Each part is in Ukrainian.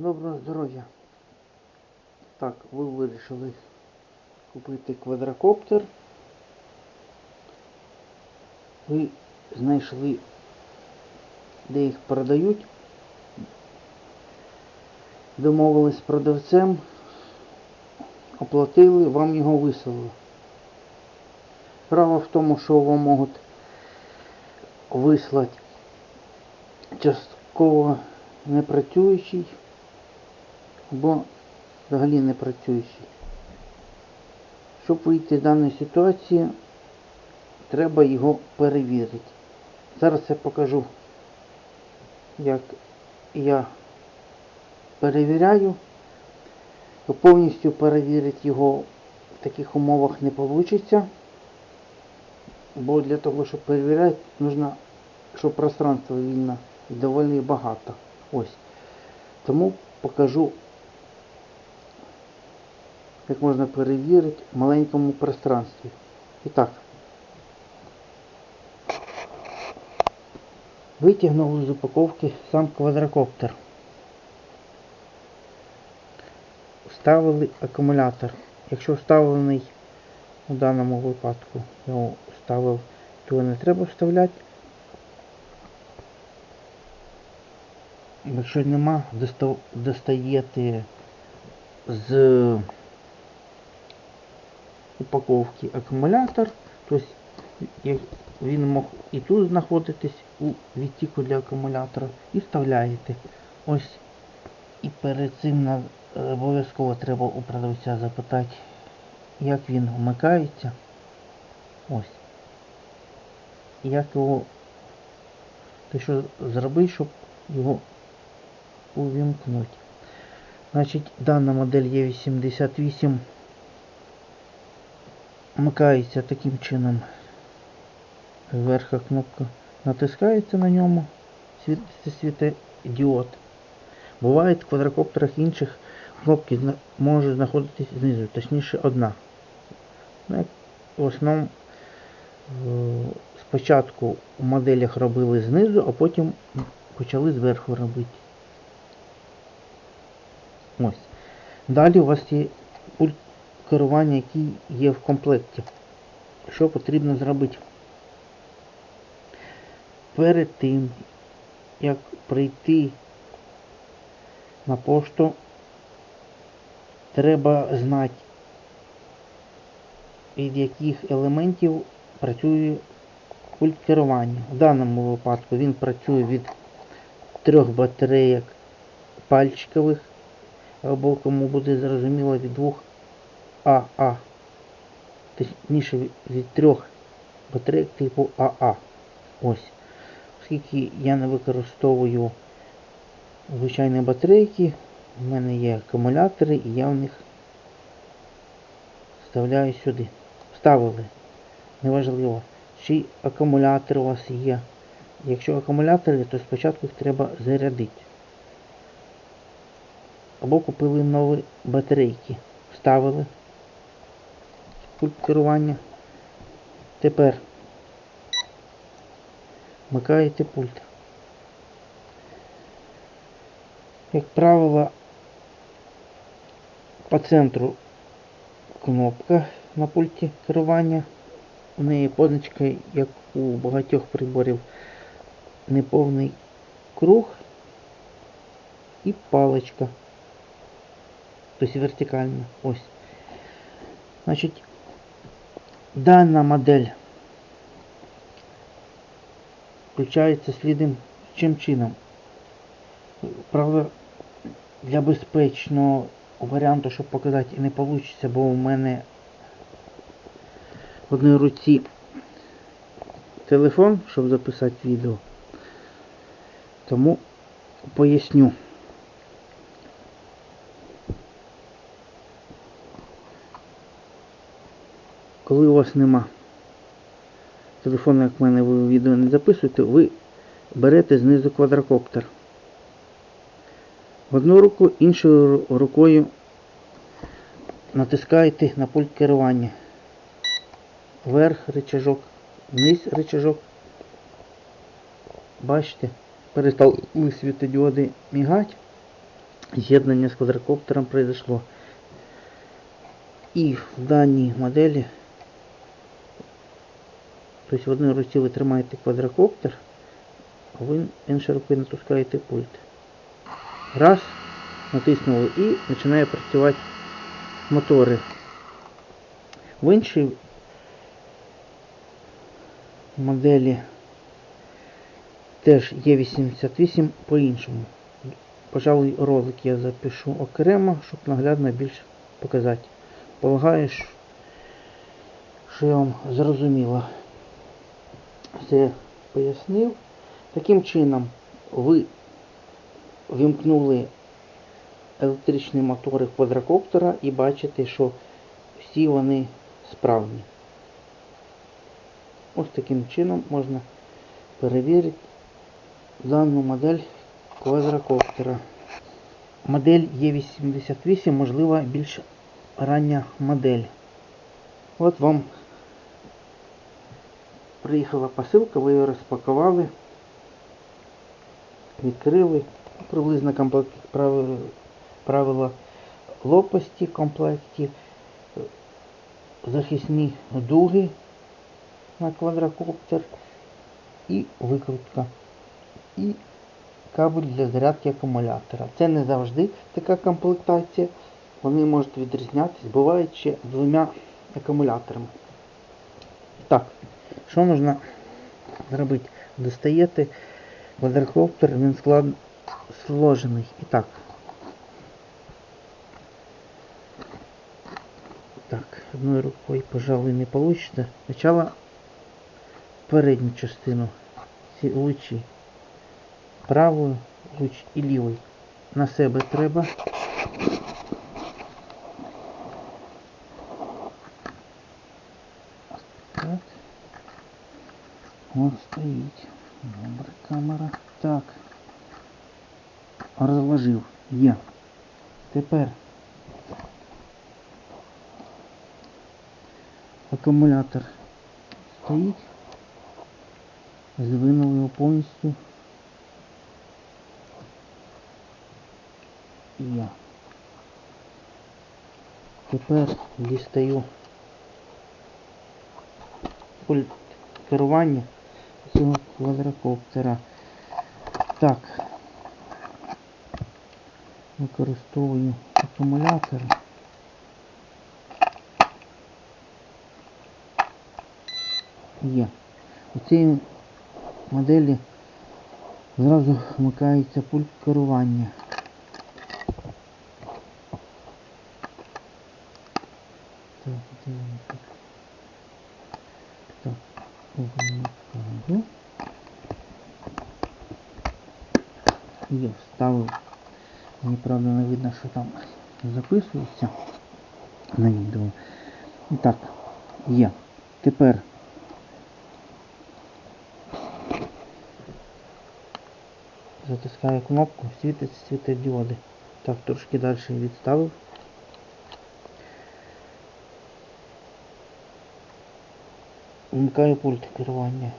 Доброго здоров'я. Так, ви вирішили купити квадрокоптер. Ви знайшли, де їх продають. Домовились з продавцем, оплатили, вам його вислали. Справа в тому, що вам можуть вислати частково непрацюючий або взагалі не працюючий. Щоб вийти з даної ситуації, треба його перевірити. Зараз я покажу, як я перевіряю. Повністю перевірити його в таких умовах не вийде. Бо для того, щоб перевіряти, потрібно, щоб пространство вільно доволі багато. Ось. Тому покажу, як можна перевірити в маленькому пространстві. І так. Витягнув з упаковки сам квадрокоптер. Вставили акумулятор. Якщо вставлений у даному випадку, його вставив, то не треба вставляти. Якщо нема, достаєте з упаковки акумулятор, тобто він мог і тут знаходитись у відтіку для акумулятора, і вставляєте. Ось і перед цим обов'язково треба у продавця запитати, як він вмикається. Ось. Як його те, що зробити, щоб його увімкнути. Значить, дана модель Е88 вмикається таким чином. Верха кнопка натискається на ньому, світиться світодіод. Буває в квадрокоптерах інших кнопки можуть знаходитись знизу, точніше одна. Ну, в основному е, спочатку у моделях робили знизу, а потім почали зверху робити. Ось. Далі у вас є пульт керування, який є в комплекті. Що потрібно зробити? Перед тим, як прийти на пошту, треба знати, від яких елементів працює пульт керування. В даному випадку він працює від трьох батарейок пальчикових, або кому буде зрозуміло від двох АА. Точніше від- трьох батарейок типу АА. Ось. Оскільки я не використовую звичайні батарейки, в мене є акумулятори і я в них вставляю сюди. Вставили. Неважливо. Чи акумулятор у вас є. Якщо акумулятори, то спочатку їх треба зарядити. Або купили нові батарейки. Вставили. Пульт керування. Тепер вмикаєте пульт. Як правило, по центру кнопка на пульті керування. У неї позначка, як у багатьох приборів, неповний круг і паличка. Тобто вертикальна. Ось. Значить, дана модель включається слідним чим чином. Правда, для безпечного варіанту, щоб показати, і не вийде, бо у мене в одній руці телефон, щоб записати відео. Тому поясню. Коли у вас нема телефону, як в мене ви відео не записуєте, ви берете знизу квадрокоптер. В одну руку, іншою рукою натискаєте на пульт керування. Вверх рычажок, вниз рычажок. Бачите, перестали світодіоди мігати. з'єднання з квадрокоптером произошло. І в даній моделі, тобто в одній руці ви тримаєте квадрокоптер, а ви іншою рукою натискаєте пульт. Раз, натиснули і починає працювати мотори. В іншій моделі теж є 88 по-іншому. Пожалуй, ролик я запишу окремо, щоб наглядно більше показати. Полагаю, що я вам зрозуміло все пояснив. Таким чином ви вимкнули електричні мотори квадрокоптера і бачите, що всі вони справні. Ось таким чином можна перевірити дану модель квадрокоптера. Модель Е88, можливо, більш рання модель. От вам приїхала посилка, ви її розпакували, відкрили, приблизно комплект правила, лопасті комплекті, захисні дуги на квадрокоптер і викрутка. І кабель для зарядки акумулятора. Це не завжди така комплектація. Вони можуть відрізнятися, бувають ще двома акумуляторами. Так, що можна зробити? Достаєте квадрокоптер, він склад сложений. І так. Так, одною рукою, пожалуй, не вийде. Спочатку передню частину ці лучі. Правою луч і лівий. На себе треба. Так. От стоїть. Добре, камера. Так. Розложив. Є. Тепер акумулятор стоїть. Звинув його повністю. Є. Тепер дістаю пульт керування цього квадрокоптера. Так. Використовую акумулятор. Є. У цій моделі зразу вмикається пульт керування. Так, де? Так, вмикаю. Є, вставив. Мені правда не видно, що там записується на відео. І так, є. Тепер затискаю кнопку, світиться світодіоди. Так, трошки далі відставив. Вмикаю пульт керування.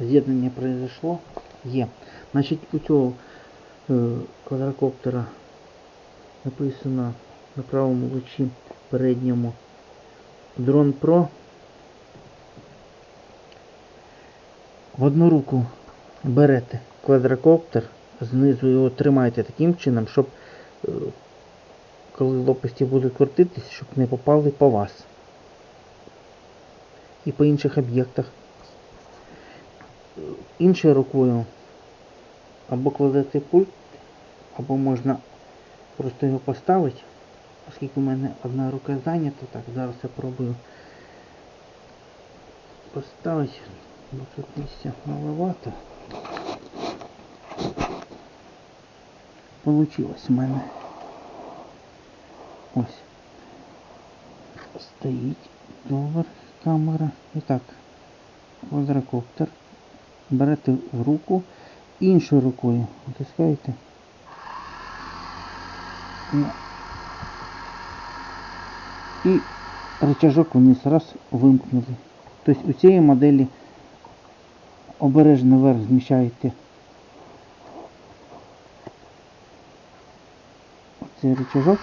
З'єднання произошло. Є. Значить, у цього е, квадрокоптера написано на правому лучі передньому Дрон Pro. В одну руку берете квадрокоптер, знизу його тримаєте таким чином, щоб е, коли лопасті будуть крутитись, щоб не попали по вас. І по інших об'єктах. Іншою рукою або кладете пульт, або можна просто його поставити, оскільки у мене одна рука зайнята, так, зараз я пробую поставити, бо тут місця маловато. Получилось в мене. Ось. Стоїть долар, камера. І так, квадрокоптер. Берете в руку, іншою рукою натискаєте. Ну. І рычажок вниз раз вимкнули. Тобто у цієї моделі обережно вверх зміщаєте Оцей рычажок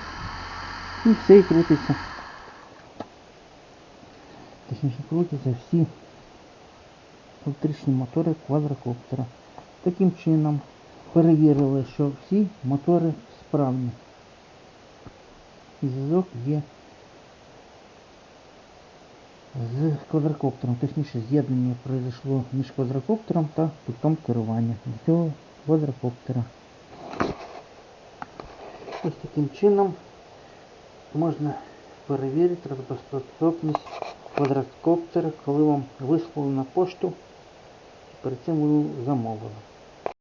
і все і крутиться. Точніше крутяться всі електричні мотори квадрокоптера. Таким чином перевірили, що всі мотори справні. І зв'язок є з квадрокоптером, точніше з'єднання произошло між квадрокоптером та пультом керування цього квадрокоптера. Ось таким чином можна перевірити роботоспособність квадрокоптера, коли вам вислали на пошту, перед цим ви замовили.